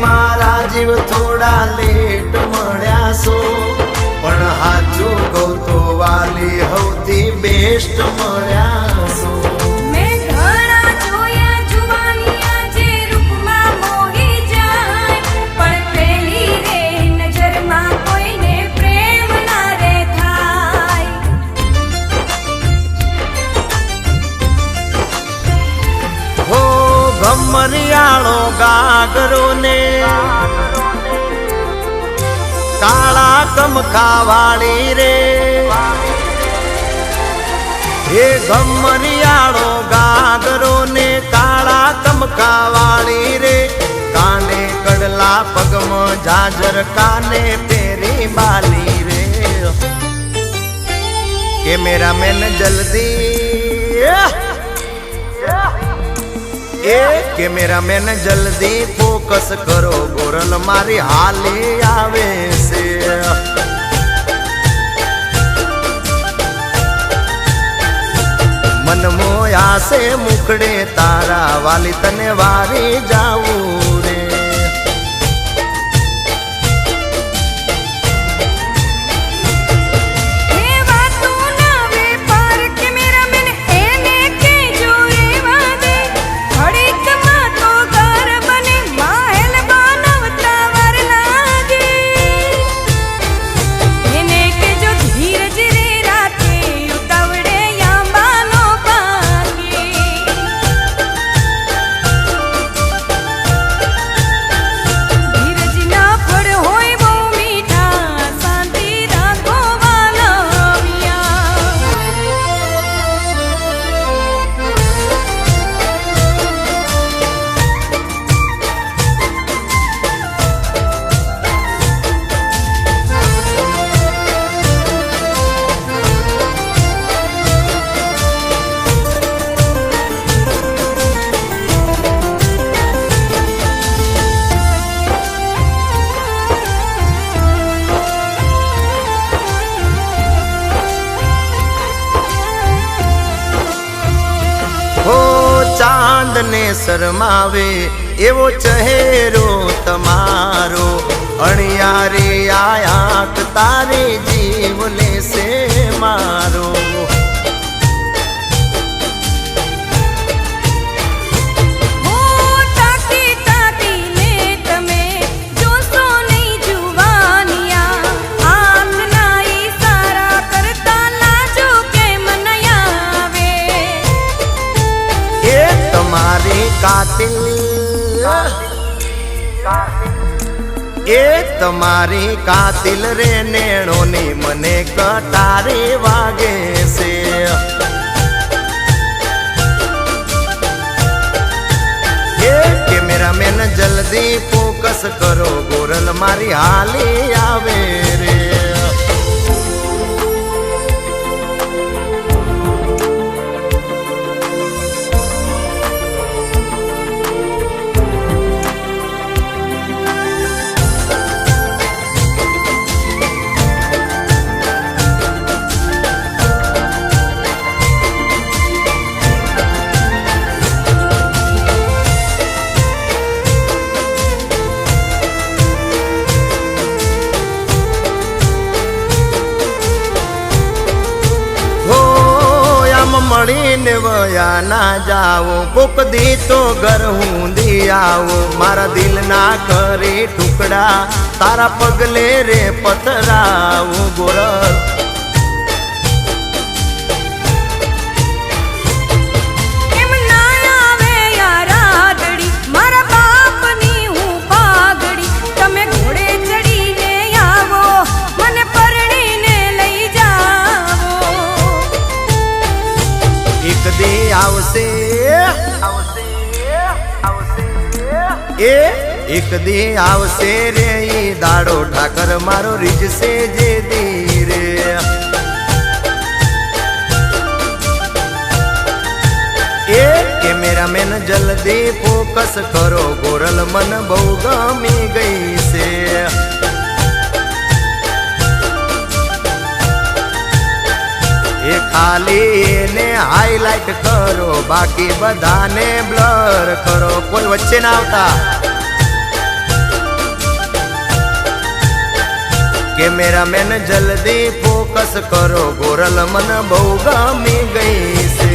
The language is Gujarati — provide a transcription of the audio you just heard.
મારા જીવ થોડા લેટ મળ્યા છો. ગમરિયાળો ગાગરો ને કાળા કમખા વાળી રે. હે ગમરિયાળો ગાગરો ને કાળા કમખા વાળી રે. કાને કડલા પગમાં જાજર કાને પેરી બાલી રે. કેમેરામેન જલ્દી. એ કેમેરામેન જલ્દી ફોકસ કરો. ગોરલ મારી હાલી આવે છે. મન મોયા છે મુકડે તારા વાલી તને વારી જાવું ચાંદ ને શરમાવે એવો ચહેરો તમારો. અણિયારે આયાત તારે જીવ તમારી કાતિલ એ તમારી કાતિલ રે નેણોની મને કટારે વાગે છે કેમેરામેન જલ્દી ફોકસ કરો ગોરલ મારી હાલી મળીને વયા ના જાઓ. કોક દી તો ઘર હું દી આવો. મારા દિલ ના કરે ટુકડા, તારા પગલે રે પથરાવું. ગોરલ આવશે. એ એક દી આવશે રે ઈ દાડો ઠાકર, મારો રીજશે જે દી રે એ કેમેરામેન જલ્દી ફોકસ કરો, ગોરલ મન બહુ ગમી ગઈ છે એ ખાલી એને હાઈલાઇટ કરો. બાકી બધાને બ્લર કરો. કોઈ વચ્ચે ના આવતા? કેમેરામેન જલ્દી ફોકસ કરો. ગોરલ મન બહુ ગમી ગઈ છે.